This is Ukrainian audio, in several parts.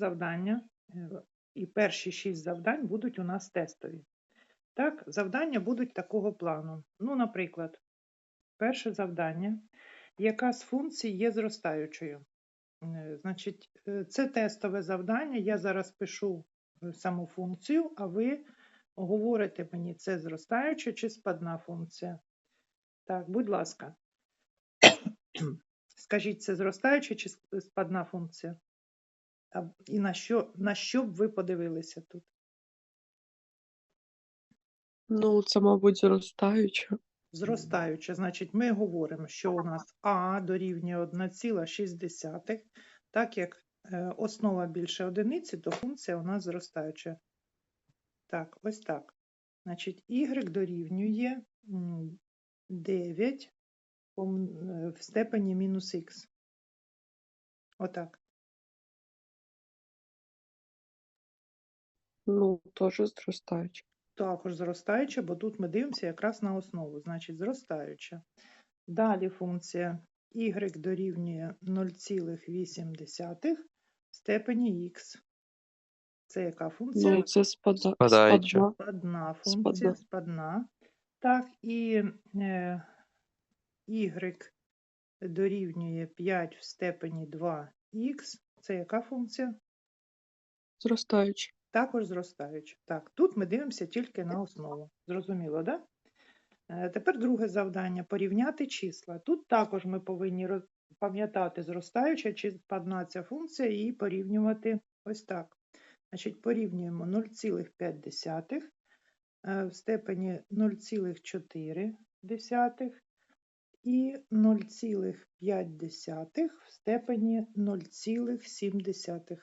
завдання, е, і перші шість завдань будуть у нас тестові. Так, завдання будуть такого плану. Ну, наприклад, перше завдання, яка з функцій є зростаючою. Е, Значить, е, це тестове завдання. Я зараз пишу саму функцію, а ви говорите мені, це зростаюча чи спадна функція. Так, будь ласка. Скажіть, це зростаюча чи спадна функція? І на що, на що б ви подивилися тут? Ну, це, мабуть, зростаюче. Зростаюча, значить, ми говоримо, що у нас А дорівнює 1,6, так як е, основа більше одиниці, то функція у нас зростаюча. Так, ось так. Значить, y дорівнює 9 е, в степені мінус х. Отак. Ну, теж зростаюче. Також зростаюча, бо тут ми дивимося якраз на основу, значить зростаюча. Далі функція y дорівнює 0,8 в степені х. Це яка функція? Ну, це спада... Спадна. Спадна функція, Спадна. спадна. Так, і е, y дорівнює 5 в степені 2х. Це яка функція? Зростаюче. Також зростаюча. Так, тут ми дивимося тільки на основу. Зрозуміло, так? Да? Тепер друге завдання порівняти числа. Тут також ми повинні пам'ятати зростаюча чи спадна ця функція і порівнювати ось так. Значить, порівнюємо 0,5 е, в степені 0,4 і 0,5 в степені 0,7.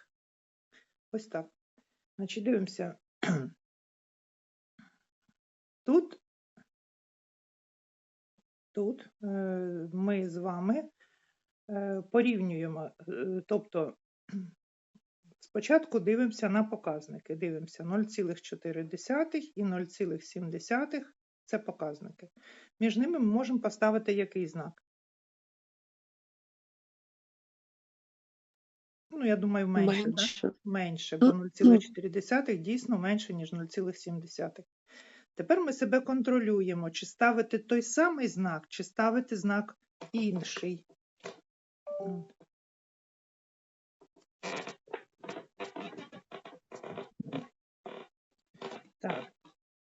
Ось так. Значить, дивимося. Тут, тут е, ми з вами е, порівнюємо, е, тобто спочатку дивимося на показники. Дивимося 0,4 і 0,7 це показники. Між ними ми можемо поставити який знак? Ну, я думаю, менше. Да? Менше. менше, бо 0,4 дійсно менше, ніж 0,7. Тепер ми себе контролюємо, чи ставити той самий знак, чи ставити знак інший. Так,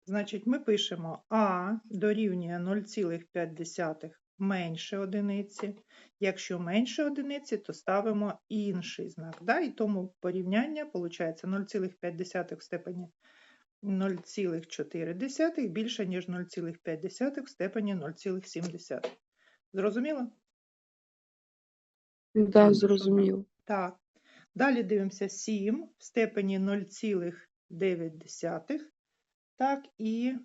значить, ми пишемо А дорівнює 0,5 менше одиниці. Якщо менше одиниці, то ставимо інший знак. Да? І тому порівняння виходить 0,5 в степені 0,4 більше, ніж 0,5 в степені 0,7. Зрозуміло? Да, зрозуміло. Так. Далі дивимося 7 в степені 0,9. Так, і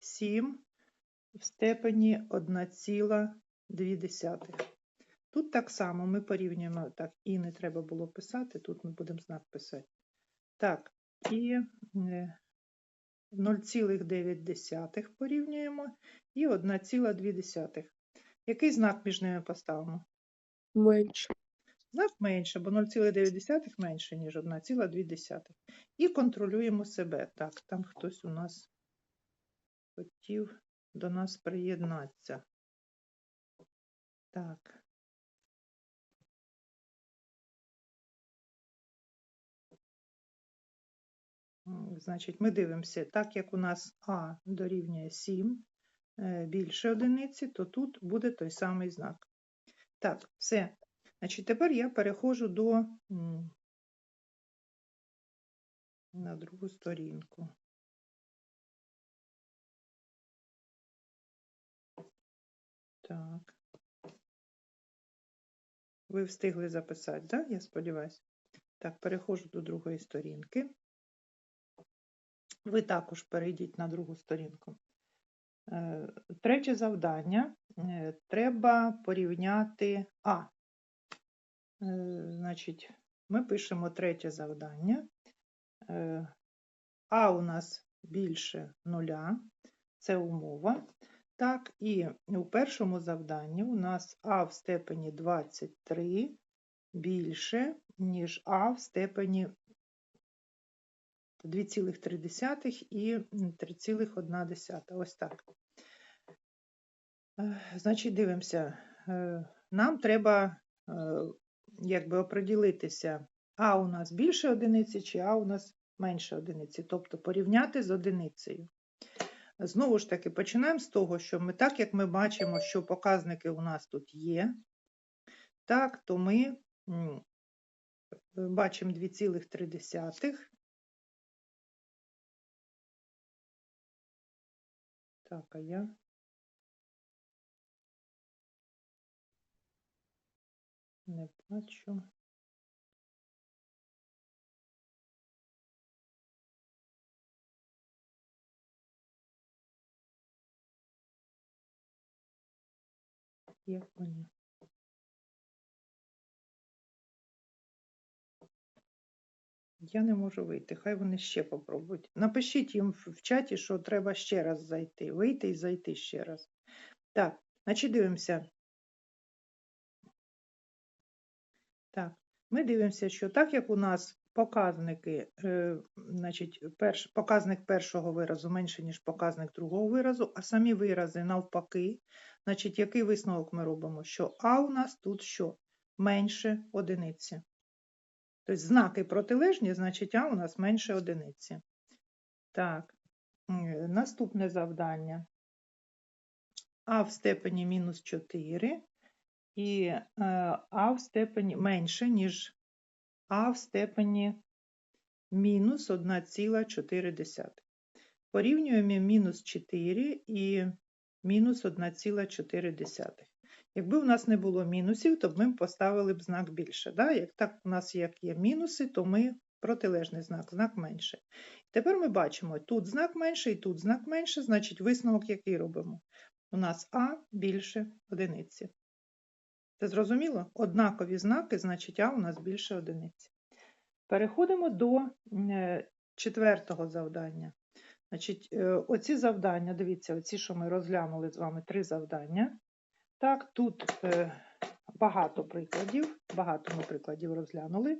7 в степені 1,2. Тут так само ми порівнюємо, так, і не треба було писати, тут ми будемо знак писати. Так, і е, 0,9 порівнюємо і 1,2. Який знак між ними поставимо? Менше. Знак менше, бо 0,9 менше, ніж 1,2. І контролюємо себе. Так, там хтось у нас хотів до нас приєднатися. Так. Значить, ми дивимося, так як у нас А дорівнює 7 е, більше одиниці, то тут буде той самий знак. Так, все. Значить, тепер я переходжу до на другу сторінку. Так. Ви встигли записати, так? Я сподіваюся. Так, переходжу до другої сторінки. Ви також перейдіть на другу сторінку. Е, Третє завдання. Е, Треба порівняти А. Е, Значить, ми пишемо третє завдання. А у нас більше нуля, це умова. Так, і у першому завданні у нас А в степені 23 більше, ніж А в степені 2,3 і 3,1. Ось так. Значить, дивимося. Е, Нам треба е, якби оприділитися, А у нас більше одиниці чи А у нас менше одиниці, тобто порівняти з одиницею. Знову ж таки, починаємо з того, що ми, так як ми бачимо, що показники у нас тут є, так, то ми бачимо 2,3. Так, а я. Не бачу. Вони? Я не можу вийти, хай вони ще попробують. Напишіть їм в чаті, що треба ще раз зайти. Вийти і зайти ще раз. Так, значить дивимося. Так, ми дивимося, що так як у нас показники, е, значить, перш, показник першого виразу менше, ніж показник другого виразу, а самі вирази навпаки, значить, який висновок ми робимо? Що А у нас тут що? Менше одиниці. Тобто знаки протилежні, значить А у нас менше одиниці. Так, е, наступне завдання. А в степені мінус 4 і е, А в степені менше, ніж А в степені мінус 1,4. Порівнюємо мінус 4 і мінус 1,4. Якби у нас не було мінусів, то ми поставили б знак більше. Да? Як так у нас як є мінуси, то ми протилежний знак, знак менше. Тепер ми бачимо, тут знак менше і тут знак менше, значить висновок який робимо? У нас А більше одиниці. Це зрозуміло? Однакові знаки, значить А у нас більше одиниці. Переходимо до е, четвертого завдання. Значить, е, оці завдання, дивіться, оці, що ми розглянули з вами три завдання. Так, тут е, багато прикладів, багато ми прикладів розглянули.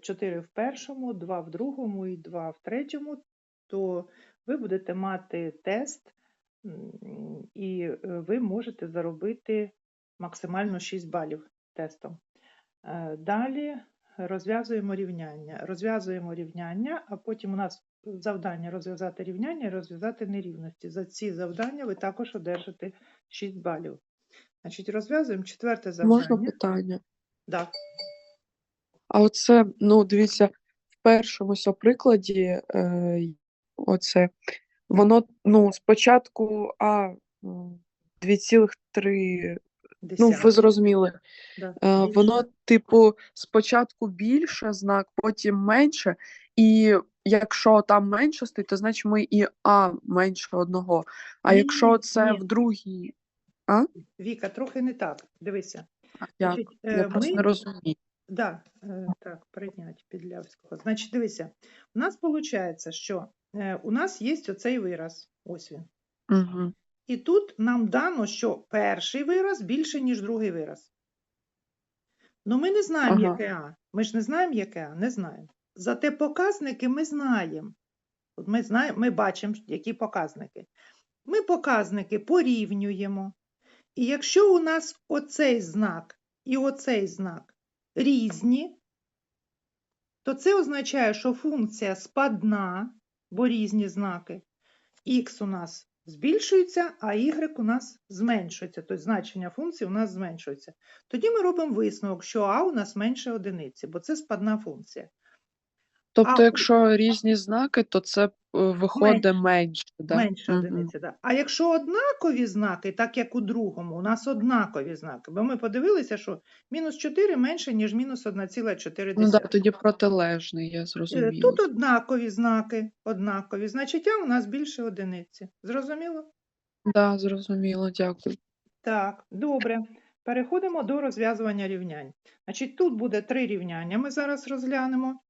Чотири в першому, два в другому і два в третьому. То ви будете мати тест, і ви можете заробити максимально 6 балів тестом. Е, далі розв'язуємо рівняння. Розв'язуємо рівняння, а потім у нас завдання розв'язати рівняння і розв'язати нерівності. За ці завдання ви також одержите 6 балів. Значить, розв'язуємо четверте завдання. Можна питання? Так. А оце, ну, дивіться, в першому прикладі, е, оце, воно ну, спочатку А 2,3 Десятки. Ну, ви зрозуміли. Да. Е, Воно, типу, спочатку більше знак, потім менше. І якщо там менше стоїть, то значить ми і А менше одного. А ні, якщо це ні. в другій. А? Віка, трохи не так. Дивися. Я, Значить, е, я ми... не розумію. Да, е, так, прийняти Підлявського. Значить, дивися, у нас виходить, що е, у нас є оцей вираз. Ось він. Угу. І тут нам дано, що перший вираз більше, ніж другий вираз. Ну, ми не знаємо, Ага. яке А. Ми ж не знаємо, яке А, не знаємо. Зате показники ми знаємо. От Ми, знаємо, ми бачимо, які показники. Ми показники порівнюємо. І якщо у нас оцей знак і оцей знак різні, то це означає, що функція спадна, бо різні знаки. Х у нас збільшується, а y у нас зменшується. Тобто значення функції у нас зменшується. Тоді ми робимо висновок, що а у нас менше одиниці, бо це спадна функція. Тобто, А, якщо різні знаки, то це е, виходить менше, да? Менше Мгм. одиниці, да. А якщо однакові знаки, так як у другому, у нас однакові знаки, бо ми подивилися, що мінус 4 менше, ніж мінус 1,4. Ну да, тоді протилежний, я зрозуміла. Тут однакові знаки, однакові, значить, а у нас більше одиниці. Зрозуміло? Да, зрозуміло, дякую. Так, добре. Переходимо до розв'язування рівнянь. Значить, тут буде три рівняння. Ми зараз розглянемо.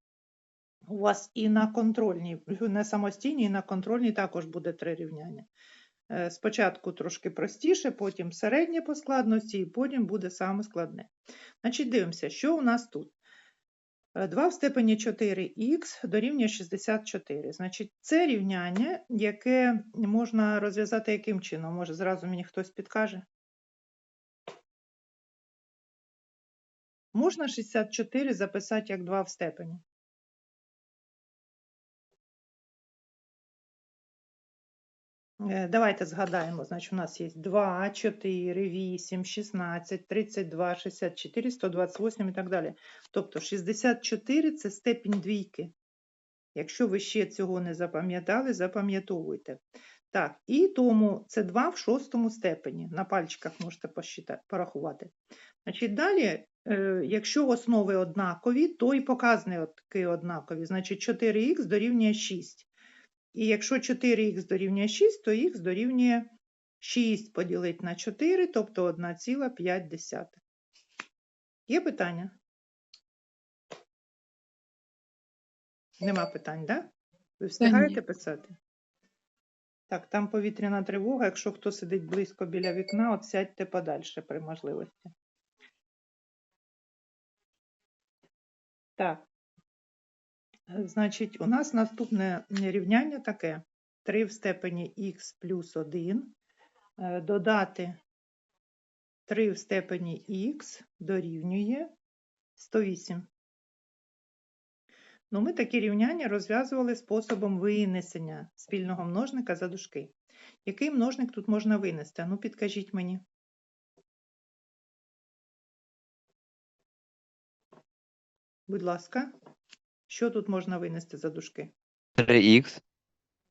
У вас і на контрольній, не самостійній, і на контрольній також буде три рівняння. Е, Спочатку трошки простіше, потім середнє по складності, і потім буде саме складне. Значить, дивимося, що у нас тут. 2 в степені 4х дорівнює 64. Значить, це рівняння, яке можна розв'язати яким чином? Може, зразу мені хтось підкаже? Можна 64 записати як 2 в степені? Давайте згадаємо. Значить, у нас є 2, 4, 8, 16, 32, 64, 128 і так далі. Тобто 64 – це степінь двійки. Якщо ви ще цього не запам'ятали, запам'ятовуйте. Так, і тому це 2 в шостому степені. На пальчиках можете порахувати. Значить, далі, е, якщо основи однакові, то і показники однакові. Значить, 4х дорівнює 6. І якщо 4х дорівнює 6, то х дорівнює 6 поділити на 4, тобто 1,5. Є питання? Нема питань, так? Да? Ви встигаєте писати? Так, там повітряна тривога. Якщо хто сидить близько біля вікна, от сядьте подальше при можливості. Так. Значить, у нас наступне рівняння таке: 3 в степені х плюс 1 е, додати 3 в степені х дорівнює 108. Ну, ми такі рівняння розв'язували способом винесення спільного множника за дужки. Який множник тут можна винести? Ну, підкажіть мені. Будь ласка, що тут можна винести за дужки? 3х,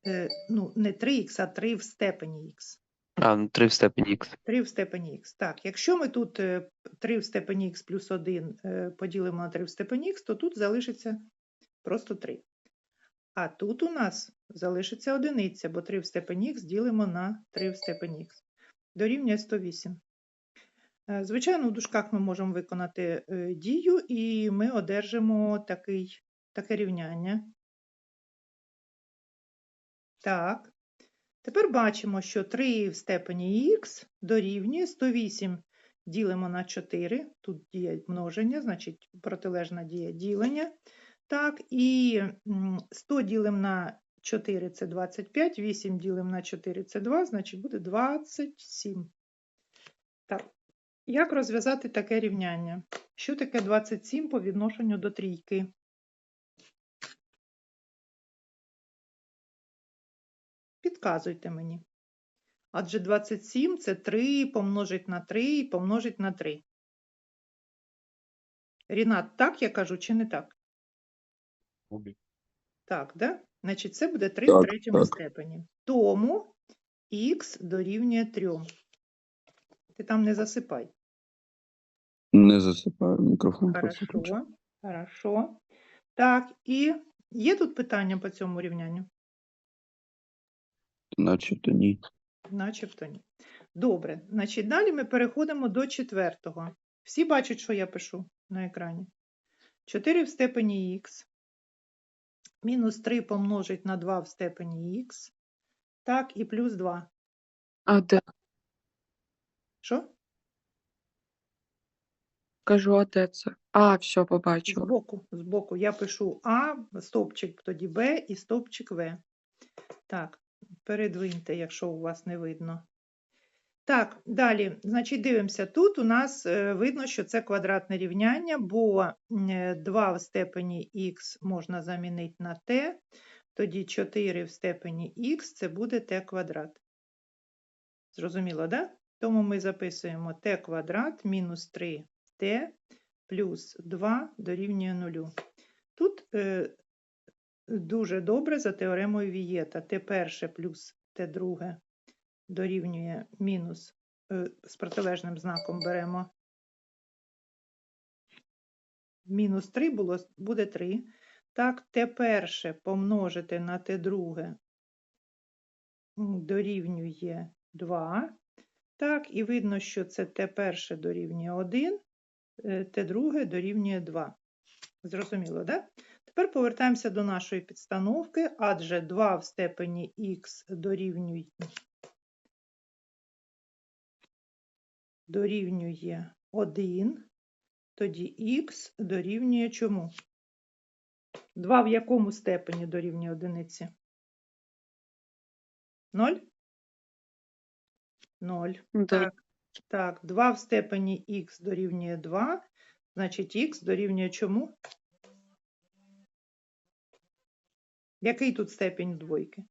Е, ну, не 3х, а 3 в степені х. а, ну 3 в степені х. 3 в степені х. Так, якщо ми тут е, 3 в степені х плюс 1 е, поділимо на 3 в степені х, то тут залишиться просто 3. А тут у нас залишиться одиниця, бо 3 в степені х ділимо на 3 в степені х. Дорівнює 108. Е, Звичайно, в дужках ми можемо виконати е, дію, і ми одержимо такий, таке рівняння. Так. Тепер бачимо, що 3 в степені х дорівнює 108 ділимо на 4. Тут діє множення, значить протилежна дія ділення. Так, і 100 ділимо на 4 це 25, 8 ділимо на 4 це 2, значить буде 27. Так, як розв'язати таке рівняння? Що таке 27 по відношенню до трійки? Підказуйте мені. Адже 27 це 3 помножить на 3 і помножить на 3. Рінат, так я кажу, чи не так? Так, да? Значить, це буде 3 в третьому так. степені. Тому х дорівнює 3. Ти там не засипай. Не засипаю мікрофон. Хорошо, хорошо. Так, і є тут питання по цьому рівнянню? Начебто ні. Начебто ні. Добре, значить, далі ми переходимо до четвертого. Всі бачать, що я пишу на екрані. 4 в степені х мінус 3 помножить на 2 в степені х, так, і плюс 2. А де? Що? Кажу, а де це? А, все, побачила. Збоку, збоку. Я пишу А, стовпчик, тоді Б і стовпчик В. Так, передвиньте, якщо у вас не видно. Так, далі, значить, дивимося. Тут у нас е, видно, що це квадратне рівняння, бо 2 в степені х можна замінити на t, тоді 4 в степені х це буде t квадрат. Зрозуміло, да? Тому ми записуємо t квадрат мінус 3t плюс 2 дорівнює 0. Тут е, дуже добре за теоремою Вієта. Т перше плюс Т друге дорівнює мінус, е, з протилежним знаком беремо. Мінус 3 було, буде 3. Так, Т перше помножити на Т друге дорівнює 2. Так, і видно, що це Т перше дорівнює 1, е, Т друге дорівнює 2. Зрозуміло, так? Да? Тепер повертаємося до нашої підстановки, адже 2 в степені х дорівнює дорівнює 1, тоді х дорівнює чому? 2 в якому степені дорівнює одиниці? 0? 0. Так, так, 2 в степені х дорівнює 2, значить х дорівнює чому? Який тут степень двойки?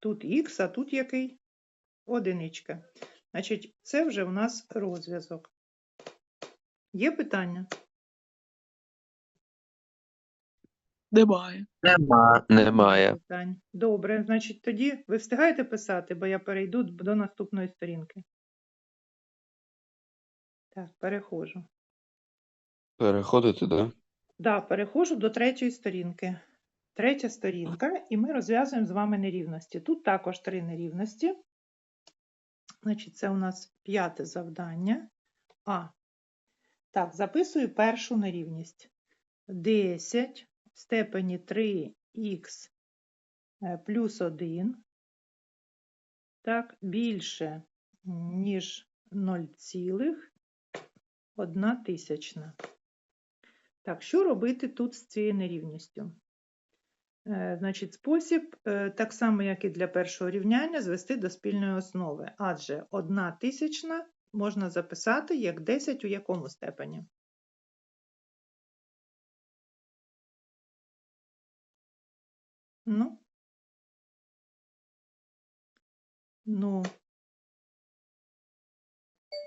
Тут х, а тут який? Одиничка. Значить, це вже в нас розв'язок. Є питання? Немає. Нема. Немає. Питань. Добре, значить, тоді ви встигаєте писати, бо я перейду до наступної сторінки. Так, переходжу. Переходити, да? Да, переходжу до третьої сторінки. Третя сторінка, і ми розв'язуємо з вами нерівності. Тут також три нерівності. Значить, це у нас п'яте завдання. А. Так, записую першу нерівність. 10 в степені 3х е, плюс 1. Так, більше, ніж 0,1 тисячна. Так, що робити тут з цією нерівністю? Е, Значить, спосіб, е, так само, як і для першого рівняння, звести до спільної основи. Адже одна тисячна можна записати як 10 у якому степені? Ну? Ну.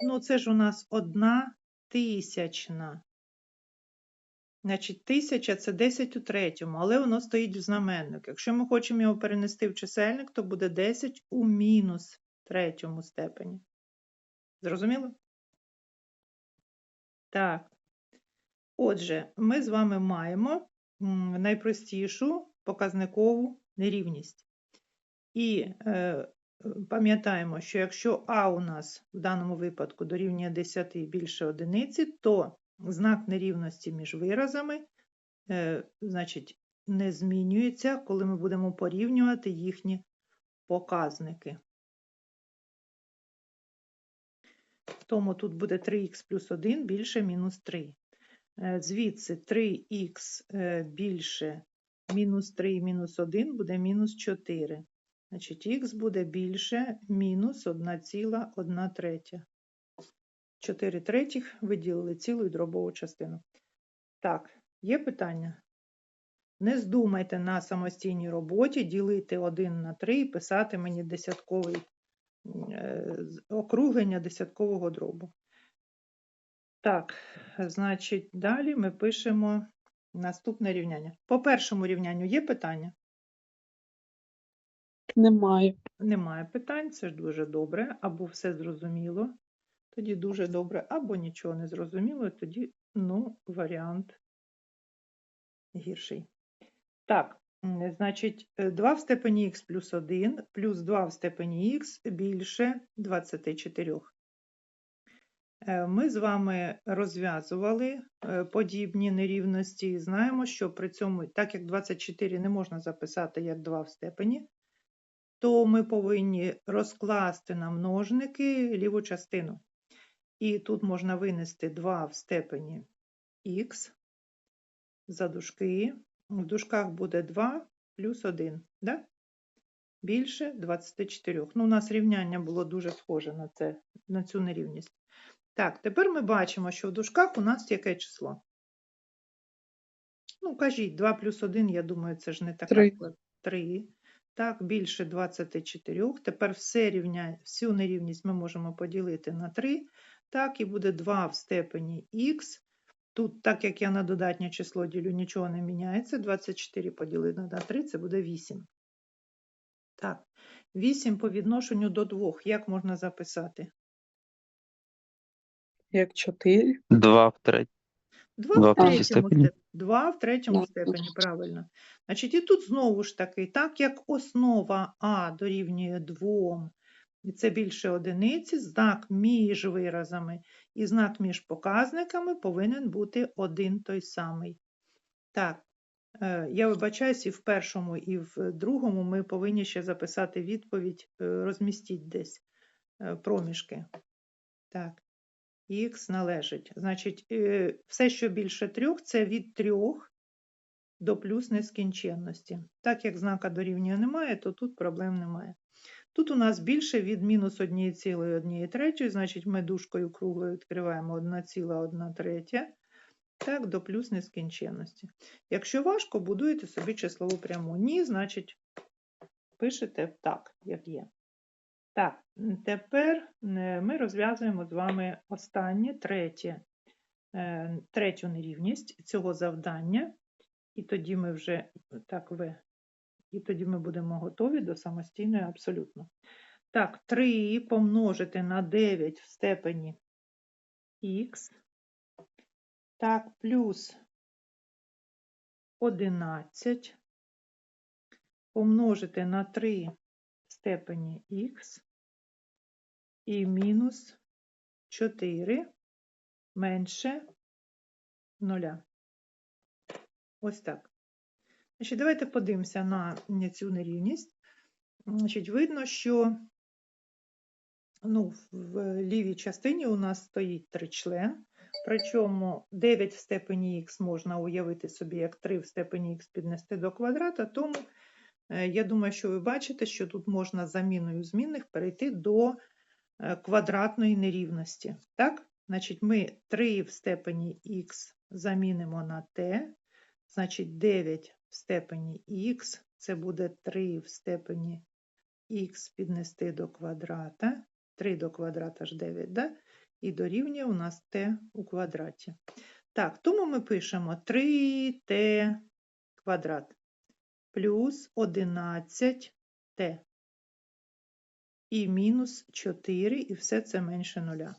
Ну, це ж у нас одна тисячна. Значить, тисяча це 10 у третьому, але воно стоїть в знаменнику. Якщо ми хочемо його перенести в чисельник, то буде 10 у мінус третьому степені. Зрозуміло? Так. Отже, ми з вами маємо найпростішу показникову нерівність. І е, пам'ятаємо, що якщо А у нас в даному випадку дорівнює 10 і більше одиниці, то знак нерівності між виразами, е, значить, не змінюється, коли ми будемо порівнювати їхні показники. Тому тут буде 3х плюс 1 більше мінус 3. Е, Звідси 3х е, більше мінус 3 мінус 1 буде мінус 4. Значить, х буде більше мінус 1,1 третя. 4 третіх виділили цілу і дробову частину. Так, є питання? Не здумайте на самостійній роботі ділити 1 на 3 і писати мені десятковий е, округлення десяткового дробу. Так, значить, далі ми пишемо наступне рівняння. По першому рівнянню є питання? Немає. Немає питань, це ж дуже добре, або все зрозуміло, тоді дуже добре, або нічого не зрозуміло, тоді, ну, варіант гірший. Так, значить, 2 в степені х плюс 1 плюс 2 в степені х більше 24. Е, Ми з вами розв'язували е, подібні нерівності і знаємо, що при цьому, так як 24 не можна записати як 2 в степені, то ми повинні розкласти на множники ліву частину. І тут можна винести 2 в степені х за дужки. В дужках буде 2 плюс 1, да? більше 24. Ну, у нас рівняння було дуже схоже на, це, на цю нерівність. Так, тепер ми бачимо, що в дужках у нас яке число? Ну, кажіть, 2 плюс 1, я думаю, це ж не така Три. склад- 3. Так, більше 24. Тепер все рівня, всю нерівність ми можемо поділити на 3. Так, і буде 2 в степені х. Тут, так як я на додатнє число ділю, нічого не міняється. 24 поділити на 3, це буде 8. Так, 8 по відношенню до 2. Як можна записати? Як 4. Два в треть. 2 в в третій третьому степені. степені. 2 в третьому степені, правильно. Значить, і тут знову ж таки, так як основа А дорівнює 2, і це більше одиниці, знак між виразами і знак між показниками повинен бути один той самий. Так, е, я вибачаюсь, і в першому, і в другому ми повинні ще записати відповідь, е, розмістіть десь е, проміжки. Так, х належить. Значить, все, що більше трьох, це від трьох до плюс нескінченності. Так як знака дорівнює немає, то тут проблем немає. Тут у нас більше від мінус 1,1 третьої, значить ми дужкою круглою відкриваємо 1,1 третя, так, до плюс нескінченності. Якщо важко, будуєте собі числову пряму. Ні, значить пишете так, як є. Так, тепер е, ми розв'язуємо з вами останнє, третє, е, третю нерівність цього завдання. І тоді ми вже так ви, і тоді ми будемо готові до самостійної абсолютно. Так, 3 помножити на 9 в степені х. Так, плюс 11 помножити на 3 в степені х і мінус 4 менше 0. Ось так. Значить, давайте подивимося на цю нерівність. Значить, видно, що ну, в лівій частині у нас стоїть тричлен, причому 9 в степені х можна уявити собі як 3 в степені х піднести до квадрата, тому е, я думаю, що ви бачите, що тут можна заміною змінних перейти до е, квадратної нерівності. Так? Значить, ми 3 в степені х замінимо на t, значить 9 в степені х, це буде 3 в степені х піднести до квадрата, 3 до квадрата ж 9, да? і дорівнює у нас t у квадраті. Так, тому ми пишемо 3t квадрат плюс 11t і мінус 4, і все це менше нуля.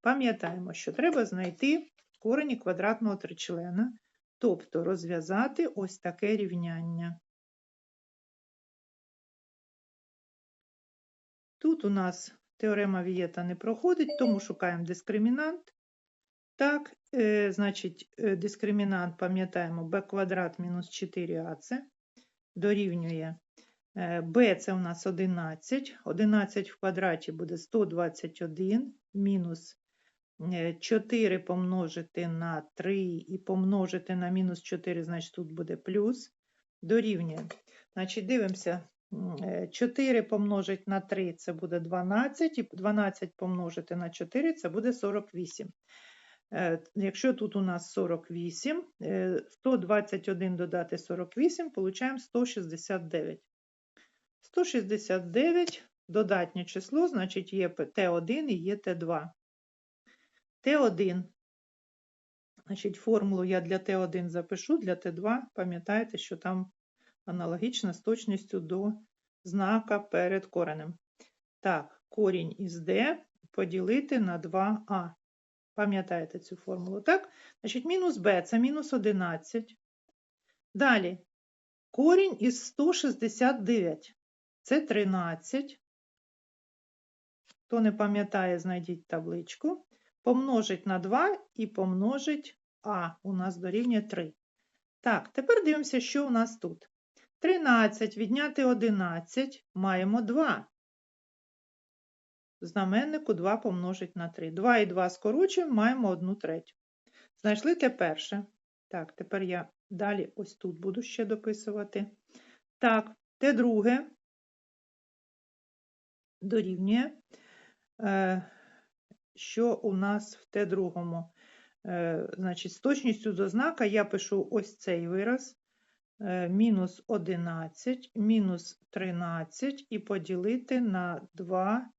Пам'ятаємо, що треба знайти корені квадратного тричлена, тобто розв'язати ось таке рівняння. Тут у нас теорема Вієта не проходить, тому шукаємо дискримінант. Так, е, значить, е, дискримінант, пам'ятаємо, b квадрат мінус 4ac дорівнює е, b це у нас 11. 11 в квадраті буде 121 мінус 4 помножити на 3 і помножити на мінус 4, значить тут буде плюс, дорівнює. Значить, дивимося, е, 4 помножити на 3 це буде 12, і 12 помножити на 4 це буде 48. Е, Якщо тут у нас 48, е, 121 додати 48, получаємо 169. 169 додатнє число, значить є Т1 і є Т2. Т1. Значить, формулу я для Т1 запишу, для Т2 пам'ятаєте, що там аналогічна з точністю до знака перед коренем. Так, корінь із D поділити на 2а. Пам'ятаєте цю формулу, так? Значить, мінус b це мінус 11. Далі, корінь із 169 це 13. Хто не пам'ятає, знайдіть табличку. Помножить на 2 і помножить а. У нас дорівнює 3. Так, тепер дивимося, що у нас тут. 13 відняти 11 маємо 2. Знаменнику 2 помножить на 3. 2 і 2 скорочуємо, маємо 1 третю. Знайшли те перше. Так, тепер я далі ось тут буду ще дописувати. Так, те друге дорівнює, е, що у нас в те другому. Е, значить, з точністю до знака я пишу ось цей вираз. Е, мінус 11, мінус 13 і поділити на 2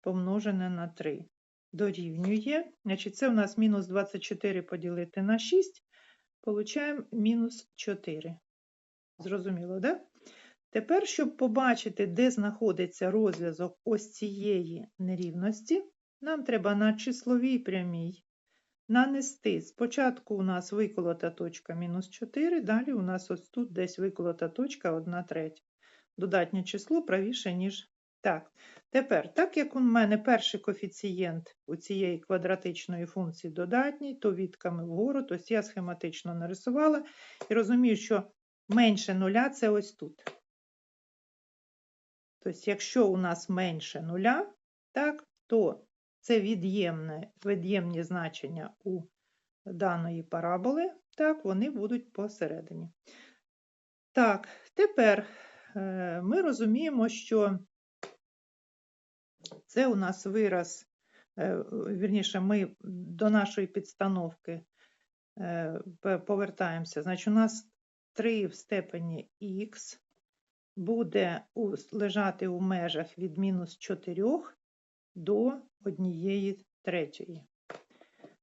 помножене на 3. Дорівнює. Значить, це у нас мінус 24 поділити на 6. Получаємо мінус 4. Зрозуміло, да? Тепер, щоб побачити, де знаходиться розв'язок ось цієї нерівності, нам треба на числовій прямій нанести. Спочатку у нас виколота точка мінус 4, далі у нас ось тут десь виколота точка 1 третя. Додатнє число правіше, ніж так. Тепер, так як у мене перший коефіцієнт у цієї квадратичної функції додатній, то відками вгору, тобто я схематично нарисувала і розумію, що менше нуля це ось тут. Тобто, якщо у нас менше нуля, так, то це від'ємне, від'ємні значення у даної параболи, так, вони будуть посередині. Так, тепер е, ми розуміємо, що це у нас вираз, е, вірніше, ми до нашої підстановки е, повертаємося. Значить, у нас 3 в степені х буде лежати у межах від мінус 4 до 1 третьої.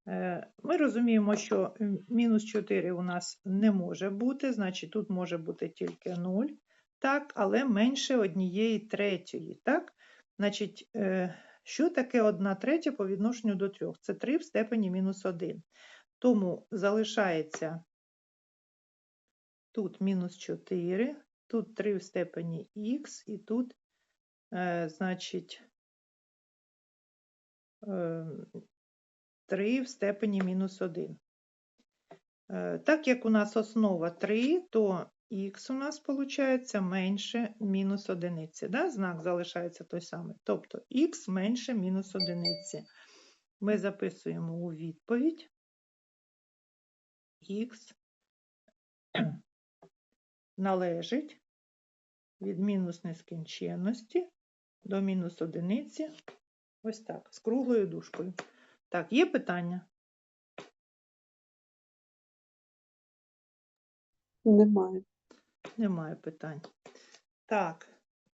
Е, Ми розуміємо, що мінус 4 у нас не може бути, значить тут може бути тільки 0, так, але менше 1 третьої. Так? Значить, е, що таке 1 третя по відношенню до 3? Це 3 в степені мінус 1. Тому залишається тут мінус 4, тут 3 в степені х, і тут, е, значить, е, 3 в степені мінус 1. Е, Так як у нас основа 3, то х у нас виходить менше мінус одиниці. Да? Знак залишається той самий. Тобто х менше мінус одиниці. Ми записуємо у відповідь х належить від мінус нескінченності до мінус одиниці. Ось так, з круглою дужкою. Так, є питання? Немає. Немає питань. Так,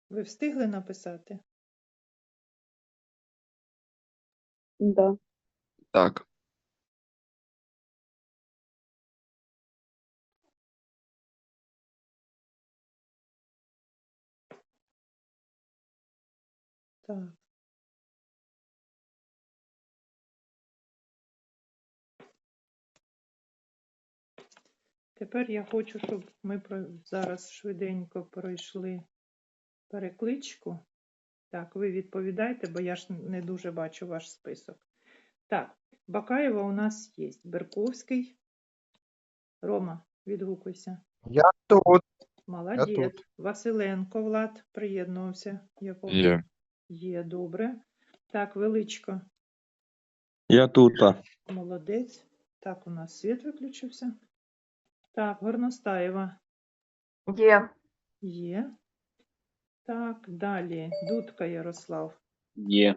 ви встигли написати? Да. Так. Так. Тепер я хочу, щоб ми зараз швиденько пройшли перекличку. Так, ви відповідайте, бо я ж не дуже бачу ваш список. Так, Бакаєва у нас є. Берковський. Рома, відгукуйся. Я тут. Молодець. Василенко Влад приєднувся. Я Є. Є, добре. Так, величко. Я тут. Молодець. Так, у нас світ виключився. Так, Горностаєва Є. є. Так, далі. Дудка Ярослав. Є.